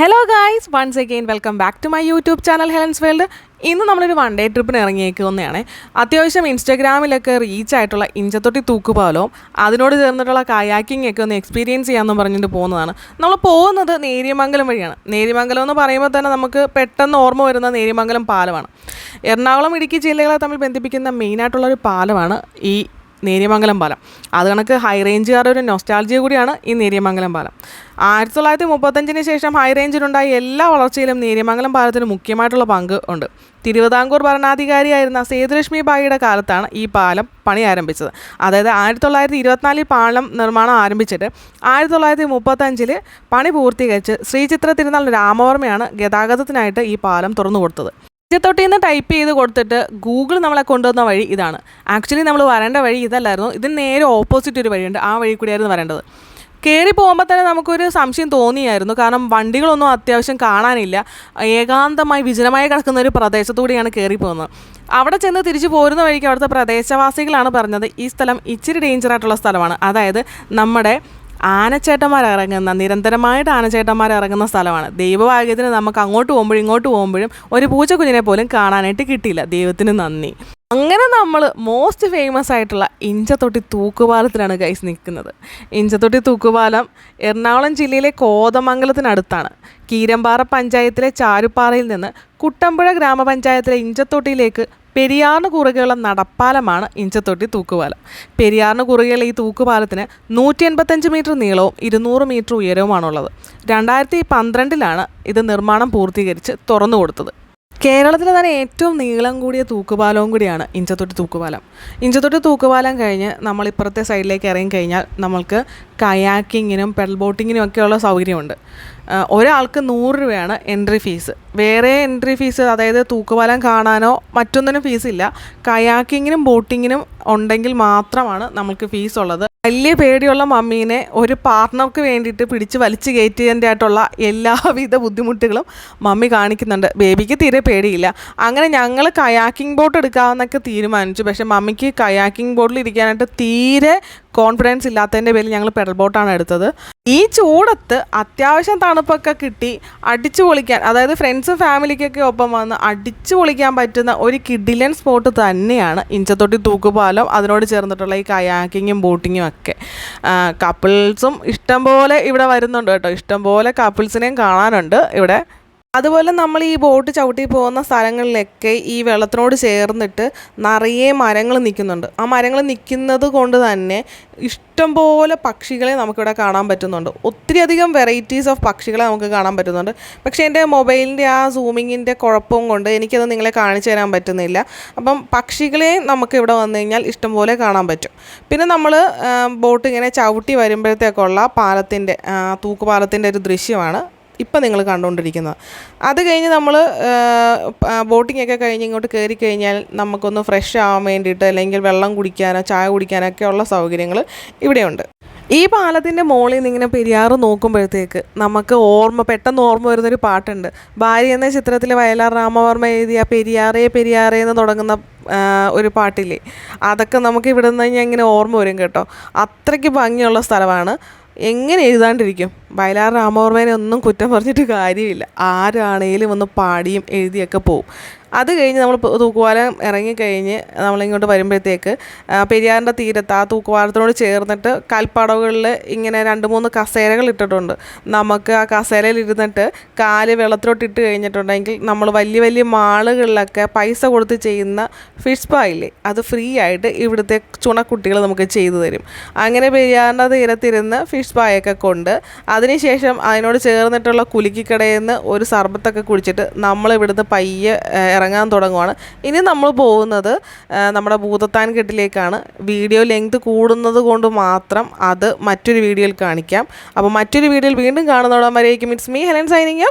Hello guys once again welcome back to my YouTube channel Helen's world ഇന്ന് നമ്മളൊരു one day ട്രിപ്പിന് ഇറങ്ങിയേക്കുന്നതാണ്. അത്യാവശ്യം ഇൻസ്റ്റാഗ്രാമിലൊക്കെ reach ആയിട്ടുള്ള ഇഞ്ചത്തൊട്ടി തൂക്കുപാലവും അതിനോട് ചേർന്നിട്ടുള്ള കയാക്കിംഗ് ഒക്കെ ഒന്ന് എക്സ്പീരിയൻസ് ചെയ്യാമെന്ന് പറഞ്ഞിട്ട് പോകുന്നതാണ്. നമ്മൾ പോകുന്നത് നേര്യമംഗലം വഴിയാണ്. നേര്യമംഗലം എന്ന് പറയുമ്പോൾ തന്നെ നമുക്ക് പെട്ടെന്ന് ഓർമ്മ വരുന്ന നേര്യമംഗലം പാലമാണ്. എറണാകുളം ഇടുക്കി ജില്ലകളെ തമ്മിൽ ബന്ധിപ്പിക്കുന്ന മെയിനായിട്ടുള്ള ഒരു പാലമാണ് ഈ നേര്യമംഗലം പാലം. അത് കണക്ക് ഹൈ റേഞ്ചുകാരുടെ ഒരു നൊസ്റ്റാൾജിയ കൂടിയാണ് ഈ നേര്യമംഗലം പാലം. ആയിരത്തി തൊള്ളായിരത്തി മുപ്പത്തഞ്ചിന് ശേഷം ഹൈ റേഞ്ചിലുണ്ടായ എല്ലാ വളർച്ചയിലും നേര്യമംഗലം പാലത്തിന് മുഖ്യമായിട്ടുള്ള പങ്ക് ഉണ്ട്. തിരുവിതാംകൂർ ഭരണാധികാരിയായിരുന്ന സേതുലക്ഷ്മി ബായിയുടെ കാലത്താണ് ഈ പാലം പണി ആരംഭിച്ചത്. അതായത് ആയിരത്തി തൊള്ളായിരത്തി ഇരുപത്തിനാലിൽ പാലം നിർമ്മാണം ആരംഭിച്ചിട്ട് ആയിരത്തി തൊള്ളായിരത്തി മുപ്പത്തഞ്ചിൽ പണി പൂർത്തീകരിച്ച് ശ്രീചിത്ര തിരുനാൾ രാമവർമ്മയാണ് ഗതാഗതത്തിനായിട്ട് ഈ പാലം തുറന്നു കൊടുത്തത് തൊട്ടിൽ നിന്ന് ടൈപ്പ് ചെയ്ത് കൊടുത്തിട്ട് ഗൂഗിൾ നമ്മളെ കൊണ്ടുവന്ന വഴി ഇതാണ്. ആക്ച്വലി നമ്മൾ വരേണ്ട വഴി ഇതല്ലായിരുന്നു. ഇതിന് നേരെ ഓപ്പോസിറ്റ് ഒരു വഴിയുണ്ട്. ആ വഴി കൂടിയായിരുന്നു വരേണ്ടത്. കയറി പോകുമ്പോൾ തന്നെ നമുക്കൊരു സംശയം തോന്നിയായിരുന്നു. കാരണം വണ്ടികളൊന്നും അത്യാവശ്യം കാണാനില്ല. ഏകാന്തമായി വിജനമായി കിടക്കുന്ന ഒരു പ്രദേശത്തുകൂടിയാണ് കയറി പോകുന്നത്. അവിടെ ചെന്ന് തിരിച്ചു പോരുന്ന വഴിക്ക് അവിടുത്തെ പ്രദേശവാസികളാണ് പറഞ്ഞത് ഈ സ്ഥലം ഇച്ചിരി ഡേഞ്ചർ ആയിട്ടുള്ള സ്ഥലമാണ്. അതായത് നമ്മുടെ ആനച്ചേട്ടന്മാർ ഇറങ്ങുന്ന നിരന്തരമായിട്ട് ആനച്ചേട്ടന്മാർ ഇറങ്ങുന്ന സ്ഥലമാണ്. ദൈവഭാഗ്യത്തിന് നമുക്ക് അങ്ങോട്ട് പോകുമ്പോഴും ഇങ്ങോട്ട് പോകുമ്പോഴും ഒരു പൂച്ചക്കുഞ്ഞിനെ പോലും കാണാനായിട്ട് കിട്ടിയില്ല. ദൈവത്തിന് നന്ദി. അങ്ങനെ നമ്മൾ മോസ്റ്റ് ഫേമസ് ആയിട്ടുള്ള ഇഞ്ചത്തൊട്ടി തൂക്കുപാലത്തിലാണ് ഗൈസ് നിൽക്കുന്നത്. ഇഞ്ചത്തൊട്ടി തൂക്കുപാലം എറണാകുളം ജില്ലയിലെ കോതമംഗലത്തിനടുത്താണ്. കീരമ്പാറ പഞ്ചായത്തിലെ ചാരുപ്പാറയിൽ നിന്ന് കുട്ടമ്പുഴ ഗ്രാമപഞ്ചായത്തിലെ ഇഞ്ചത്തൊട്ടിയിലേക്ക് പെരിയാറിന് കുറുകെയുള്ള നടപ്പാലമാണ് ഇഞ്ചത്തൊട്ടി തൂക്കുപാലം. പെരിയാറിന് കുറുകെയുള്ള ഈ തൂക്കുപാലത്തിന് നൂറ്റി എൺപത്തഞ്ച് മീറ്റർ നീളവും ഇരുന്നൂറ് മീറ്റർ ഉയരവുമാണുള്ളത്. രണ്ടായിരത്തി പന്ത്രണ്ടിലാണ് ഇത് നിർമ്മാണം പൂർത്തീകരിച്ച് തുറന്നു കൊടുത്തത് കേരളത്തിലെ തന്നെ ഏറ്റവും നീളം കൂടിയ തൂക്കുപാലവും കൂടിയാണ് ഇഞ്ചത്തൊട്ട് തൂക്കുപാലം. ഇഞ്ചത്തൊട്ട് തൂക്കുപാലം കഴിഞ്ഞ് നമ്മൾ ഇപ്പുറത്തെ സൈഡിലേക്ക് ഇറങ്ങി കഴിഞ്ഞാൽ നമ്മൾക്ക് കയാക്കിങ്ങിനും പെഡൽ ബോട്ടിങ്ങിനും ഒക്കെയുള്ള സൗകര്യമുണ്ട്. ഒരാൾക്ക് നൂറ് രൂപയാണ് എൻട്രി ഫീസ്. വേറെ എൻട്രി ഫീസ് അതായത് തൂക്കുപാലം കാണാനോ മറ്റൊന്നിനും ഫീസില്ല. കയാക്കിങ്ങിനും ബോട്ടിങ്ങിനും ഉണ്ടെങ്കിൽ മാത്രമാണ് നമുക്ക് ഫീസ് ഉള്ളത് വലിയ പേടിയുള്ള മമ്മീനെ ഒരു പാർട്ട്ണർക്ക് വേണ്ടിയിട്ട് പിടിച്ച് വലിച്ചു കയറ്റിയതിന്റെ ആയിട്ടുള്ള എല്ലാവിധ ബുദ്ധിമുട്ടുകളും മമ്മി കാണിക്കുന്നുണ്ട്. ബേബിക്ക് തീരെ പേടിയില്ല. അങ്ങനെ ഞങ്ങൾ കയാക്കിംഗ് ബോട്ട് എടുക്കാമെന്നൊക്കെ തീരുമാനിച്ചു. പക്ഷേ മമ്മിക്ക് കയാക്കിംഗ് ബോട്ടിൽ ഇരിക്കാനായിട്ട് തീരെ കോൺഫിഡൻസ് ഇല്ലാത്തതിന്റെ പേരിൽ ഞങ്ങൾ പെഡൽ ബോട്ടാണ് എടുത്തത്. ഈ ചൂടത്ത് അത്യാവശ്യം തണുപ്പൊക്കെ കിട്ടി അടിച്ചു പൊളിക്കാൻ അതായത് ഫ്രണ്ട്സും ഫാമിലിക്കൊക്കെ ഒപ്പം വന്ന് അടിച്ചു പൊളിക്കാൻ പറ്റുന്ന ഒരു കിഡിലൻ സ്പോട്ട് തന്നെയാണ് ഇഞ്ചത്തൊട്ടി തൂക്കുപാലം അതിനോട് ചേർന്നിട്ടുള്ള ഈ കയാക്കിങ്ങും ബോട്ടിങ്ങും ഒക്കെ. കപ്പിൾസും ഇഷ്ടംപോലെ ഇവിടെ വരുന്നുണ്ട് കേട്ടോ. ഇഷ്ടംപോലെ കപ്പിൾസിനെയും കാണാനുണ്ട് ഇവിടെ. അതുപോലെ നമ്മൾ ഈ ബോട്ട് ചവിട്ടി പോകുന്ന സ്ഥലങ്ങളിലൊക്കെ ഈ വെള്ളത്തിനോട് ചേർന്നിട്ട് നിറയെ മരങ്ങൾ നിൽക്കുന്നുണ്ട്. ആ മരങ്ങൾ നിൽക്കുന്നത് കൊണ്ട് തന്നെ ഇഷ്ടംപോലെ പക്ഷികളെ നമുക്കിവിടെ കാണാൻ പറ്റുന്നുണ്ട്. ഒത്തിരി അധികം വെറൈറ്റീസ് ഓഫ് പക്ഷികളെ നമുക്ക് കാണാൻ പറ്റുന്നുണ്ട്. പക്ഷേ എന്റെ മൊബൈലിന്റെ ആ സൂമിങ്ങിന്റെ കുഴപ്പം കൊണ്ട് എനിക്കത് നിങ്ങളെ കാണിച്ചു തരാൻ പറ്റുന്നില്ല. അപ്പം പക്ഷികളെ നമുക്ക് ഇവിടെ വന്നു കഴിഞ്ഞാൽ ഇഷ്ടംപോലെ കാണാൻ പറ്റും. പിന്നെ നമ്മൾ ബോട്ട് ഇങ്ങനെ ചവിട്ടി വരുമ്പോഴത്തേക്കുള്ള പാലത്തിന്റെ തൂക്കുപാലത്തിന്റെ ഒരു ദൃശ്യമാണ്. ഇപ്പം നിങ്ങൾ കണ്ടുകൊണ്ടിരിക്കുന്നത് അത് കഴിഞ്ഞ് നമ്മൾ ബോട്ടിംഗ് ഒക്കെ കഴിഞ്ഞ് ഇങ്ങോട്ട് കയറി കഴിഞ്ഞാൽ നമുക്കൊന്ന് ഫ്രഷ് ആവാൻ വേണ്ടിയിട്ട് അല്ലെങ്കിൽ വെള്ളം കുടിക്കാനോ ചായ കുടിക്കാനോ ഒക്കെ ഉള്ള സൗകര്യങ്ങൾ ഇവിടെയുണ്ട്. ഈ പാലത്തിന്റെ മുകളിൽ നിന്ന് ഇങ്ങനെ പെരിയാറ് നോക്കുമ്പോഴത്തേക്ക് നമുക്ക് ഓർമ്മ പെട്ടെന്ന് ഓർമ്മ വരുന്നൊരു പാട്ടുണ്ട്. ഭാര്യ എന്ന ചിത്രത്തിൽ വയലാർ രാമവർമ്മ എഴുതിയ പെരിയാറേ പെരിയാറേ എന്ന് തുടങ്ങുന്ന ഒരു പാട്ടില്ലേ? അതൊക്കെ നമുക്ക് ഇവിടെ നിന്ന് ഇങ്ങനെ ഓർമ്മ വരും കേട്ടോ. അത്രയ്ക്ക് ഭംഗിയുള്ള സ്ഥലമാണ്. എങ്ങനെ എഴുതാണ്ടിരിക്കും? വയലാർ രാമവർമ്മേനെ ഒന്നും കുറ്റം പറഞ്ഞിട്ട് കാര്യമില്ല. ആരാണേലും ഒന്ന് പാടിയും എഴുതിയൊക്കെ പോവും. അത് കഴിഞ്ഞ് നമ്മൾ തൂക്കുവാലം ഇറങ്ങിക്കഴിഞ്ഞ് നമ്മളിങ്ങോട്ട് വരുമ്പോഴത്തേക്ക് പെരിയാറിന്റെ തീരത്ത് ആ തൂക്കുപാലത്തിനോട് ചേർന്നിട്ട് കൽപ്പടവുകളിൽ ഇങ്ങനെ രണ്ട് മൂന്ന് കസേരകൾ ഇട്ടിട്ടുണ്ട്. നമുക്ക് ആ കസേരയിൽ ഇരുന്നിട്ട് കാൽ വെള്ളത്തിലോട്ട് ഇട്ട് കഴിഞ്ഞിട്ടുണ്ടെങ്കിൽ നമ്മൾ വലിയ വലിയ മാളുകളിലൊക്കെ പൈസ കൊടുത്ത് ചെയ്യുന്ന ഫിഷ് പായിൽ അത് ഫ്രീ ആയിട്ട് ഇവിടുത്തെ ചുണക്കുട്ടികൾ നമുക്ക് ചെയ്തു തരും. അങ്ങനെ പെരിയാറിന്റെ തീരത്തിരുന്ന് ഫിഷ് പായൊക്കെ കൊണ്ട് അതിനുശേഷം അതിനോട് ചേർന്നിട്ടുള്ള കുലുക്കിക്കടയിൽ നിന്ന് ഒരു സർബത്തൊക്കെ കുടിച്ചിട്ട് നമ്മൾ ഇവിടുന്ന് പയ്യെ ഇറങ്ങാൻ തുടങ്ങുവാണ്. ഇനി നമ്മൾ പോകുന്നത് നമ്മുടെ ഭൂതത്താൻ കെട്ടിലേക്കാണ്. വീഡിയോ ലെങ്ത് കൂടുന്നത് കൊണ്ട് മാത്രം അത് മറ്റൊരു വീഡിയോയിൽ കാണിക്കാം. അപ്പോൾ മറ്റൊരു വീഡിയോയിൽ വീണ്ടും കാണുന്നതോടെ വരേക്കും ഇറ്റ്സ് മീ ഹെലൻ സൈനിങ്